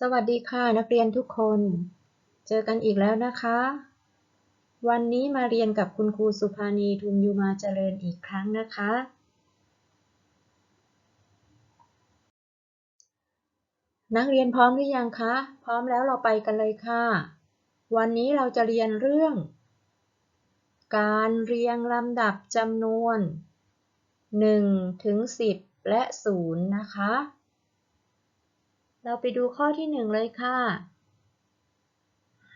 สวัสดีค่ะนักเรียนทุกคน เจอกันอีกแล้วนะคะ วันนี้มาเรียนกับคุณครูสุภานีทุมยูมาเจริญอีกครั้งนะคะ นักเรียนพร้อมหรือยังคะ พร้อมแล้วเราไปกันเลยค่ะ วันนี้เราจะเรียนเรื่อง การเรียงลำดับจำนวน 1 ถึง 10 และ 0 นะคะ เราไปดูข้อที่ 1 เลยค่ะ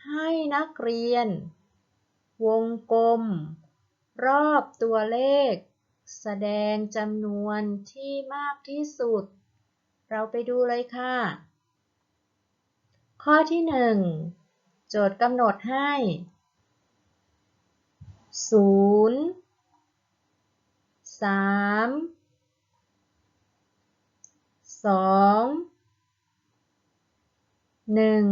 ให้นักเรียน วงกลม รอบตัวเลข แสดงจำนวนที่มากที่สุด เราไปดูเลยค่ะ ข้อที่ 1 โจทย์กำหนดให้ 0 3 2 1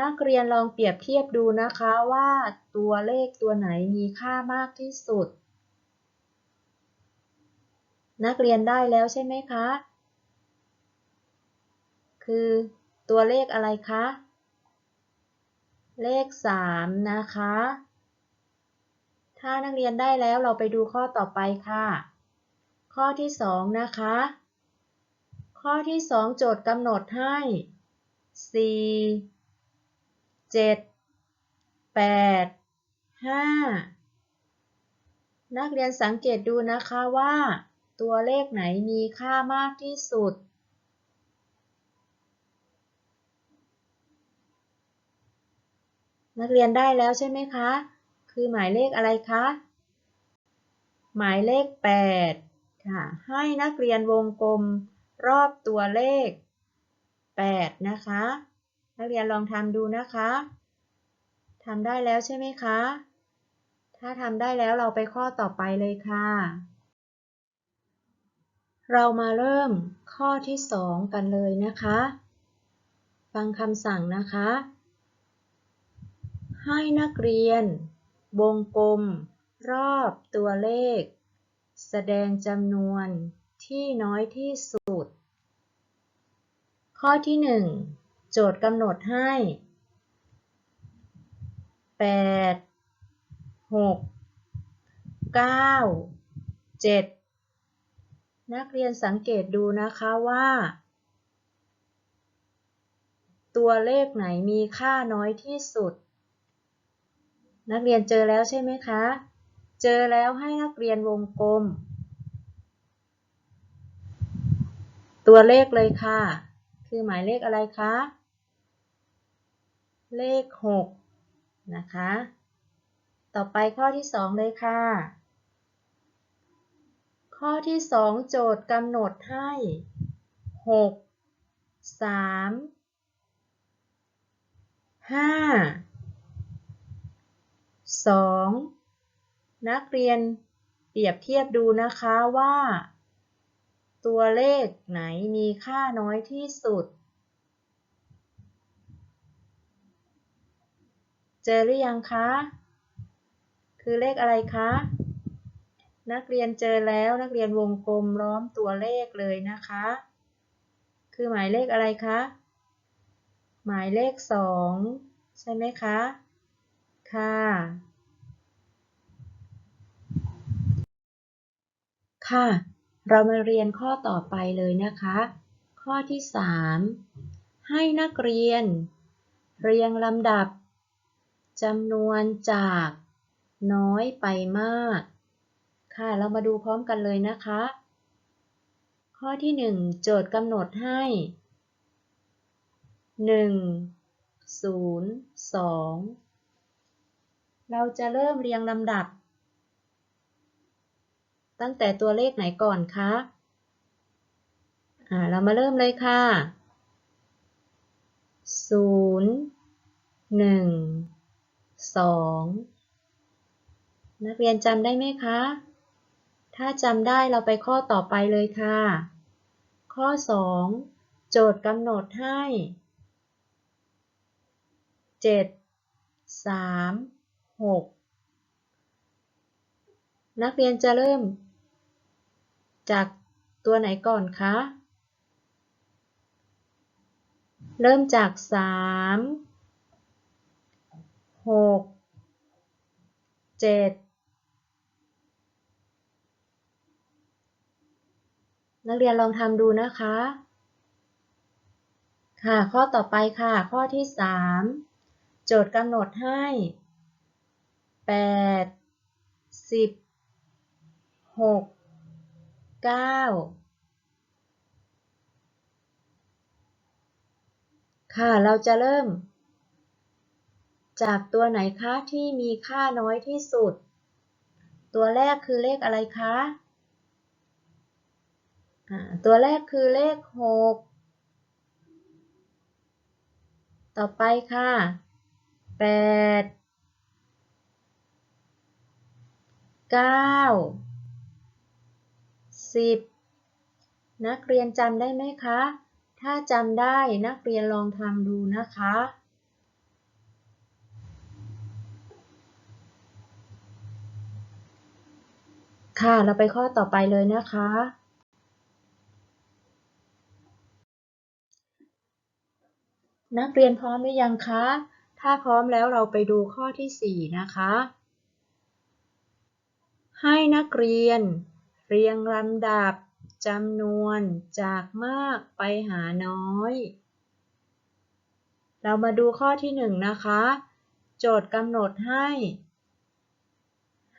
นักเรียนลองเปรียบเทียบดูนะคะว่าตัวเลขตัวไหนมีค่ามากที่สุด นักเรียนได้แล้วใช่ไหมคะ คือตัวเลขอะไรคะ เลข 3 นะคะ ถ้านักเรียนได้แล้วเราไปดูข้อต่อไปค่ะ ข้อที่ 2 นะคะ ข้อที่ 2 โจทย์กำหนดให้ สี่เจ็ดแปดห้านักเรียนสังเกตดูนะคะว่า ตัวเลขไหนมีค่ามากที่สุด นักเรียนได้แล้วใช่ไหมคะ คือหมายเลขอะไรคะ หมายเลข 8 ค่ะ ให้นักเรียนวงกลมรอบตัวเลข 8 นะคะ นักเรียนลองทำดูนะคะทำได้แล้วใช่ไหมคะ ถ้าทำได้แล้วเราไปข้อต่อไปเลยค่ะ เรามาเริ่มข้อที่ 2 กันเลยนะคะ ฟังคำสั่งนะคะ ให้นักเรียน วงกลม รอบตัวเลข แสดงจำนวนที่น้อยที่สุด ข้อที่ 1 โจทย์กำหนดให้ 8 6 9 7 นักเรียนสังเกตดูนะคะว่า ตัวเลขไหนมีค่าน้อยที่สุด นักเรียนเจอแล้วใช่ไหมคะ เจอแล้วให้นักเรียนวงกลมตัวเลขเลยค่ะ คือหมายเลขอะไรคะ เลข 6 นะคะ ต่อไปข้อที่ 2 เลยค่ะ ข้อที่ 2 โจทย์กำหนดให้ 6 3 5 2 นักเรียนเปรียบเทียบดูนะคะว่า ตัวเลขไหนมีค่าน้อยที่สุด เจอหรือยังคะ คือเลขอะไรคะ นักเรียนเจอแล้วนักเรียนวงกลมล้อมตัวเลขเลยนะคะ คือหมายเลขอะไรคะ หมายเลขสองใช่ไหมคะ ค่ะค่ะ เรามาเรียนข้อต่อไปเลยนะคะ ข้อที่ 3 ให้นักเรียน เรียงลำดับจำนวนจาก น้อยไปมาก ค่ะ เรามาดูพร้อมกันเลยนะคะ ข้อที่ 1 โจทย์กำหนดให้ 1 0 2 เราจะเริ่มเรียงลำดับ ตั้งแต่ตัวเลขไหนก่อนคะอ่าเรามาเริ่มเลยค่ะ 0 1 2 นักเรียนจำได้ไหมคะ ถ้าจำได้เราไปข้อต่อไปเลยค่ะ ข้อ 2 โจทย์กำหนดให้ 7 3 6 นักเรียนจะเริ่ม จากตัวไหนก่อนคะ เริ่มจากสามหกเจ็ดนักเรียนลองทำดูนะคะ ค่ะ ข้อต่อไปค่ะ ข้อที่สามโจทย์กำหนดให้แปดสิบหก เก้าค่ะ เราจะเริ่ม จากตัวไหนคะที่มีค่าน้อยที่สุด ตัวแรกคือเลขอะไรคะตัวแรกคือเลขหกต่อไปค่ะแปดเก้า สิบนักเรียนจำได้ไหมคะ ถ้าจำได้นักเรียนลองทำดูนะคะ ค่ะเราไปข้อต่อไปเลยนะคะ นักเรียนพร้อมหรือยังคะ ถ้าพร้อมแล้วเราไปดูข้อที่ 4 นะคะให้นักเรียน เรียงลำดับจำนวนจากมากไปหาน้อย เรามาดูข้อที่1นะคะ โจทย์กำหนดให้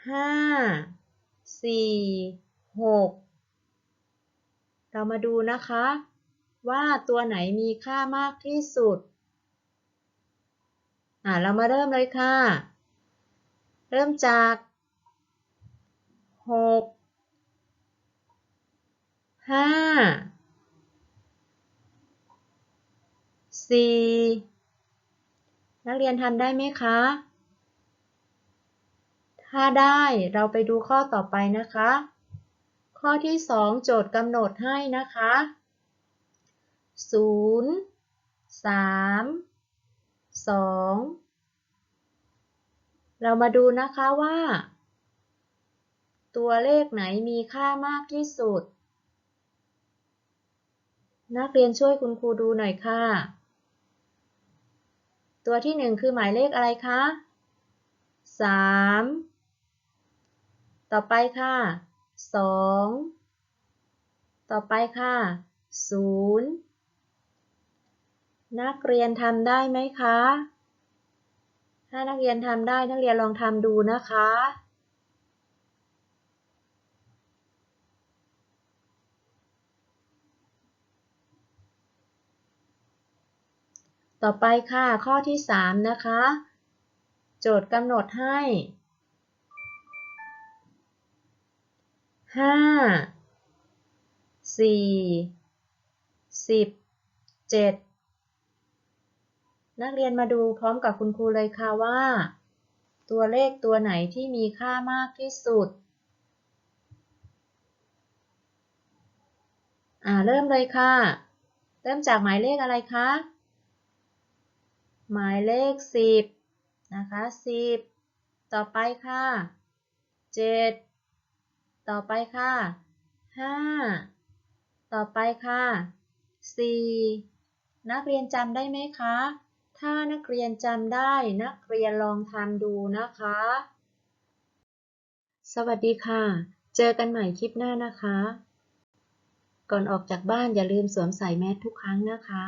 5 4 6เรามาดูนะคะ ว่าตัวไหนมีค่ามากที่สุด อ่าเรามาเริ่มเลยค่ะ เริ่มจากหก ห้าสี่นักเรียนทำได้ไหมคะ ถ้าได้เราไปดูข้อต่อไปนะคะ ข้อที่สองโจทย์กำหนดให้นะคะศูนย์สามสองเรามาดูนะคะว่า ตัวเลขไหนมีค่ามากที่สุด นักเรียนช่วยคุณครูดูหน่อยค่ะ ตัวที่หนึ่งคือหมายเลขอะไรคะสามต่อไปค่ะสองต่อไปค่ะศูนย์นักเรียนทำได้ไหมคะ ถ้านักเรียนทำได้นักเรียนลองทำดูนะคะ ต่อไปค่ะ ข้อที่ 3 นะคะ โจทย์กำหนดให้ 5 4 10 7นักเรียนมาดูพร้อมกับคุณครูเลยค่ะว่า ตัวเลขตัวไหนที่มีค่ามากที่สุด อ่า เริ่มเลยค่ะ เริ่มจากหมายเลขอะไรคะ หมายเลขสิบนะคะสิบต่อไปค่ะเจ็ดต่อไปค่ะห้าต่อไปค่ะสี่นักเรียนจำได้ไหมคะ ถ้านักเรียนจำได้นักเรียนลองทำดูนะคะ สวัสดีค่ะ เจอกันใหม่คลิปหน้านะคะ ก่อนออกจากบ้านอย่าลืมสวมใส่แมสทุกครั้งนะคะ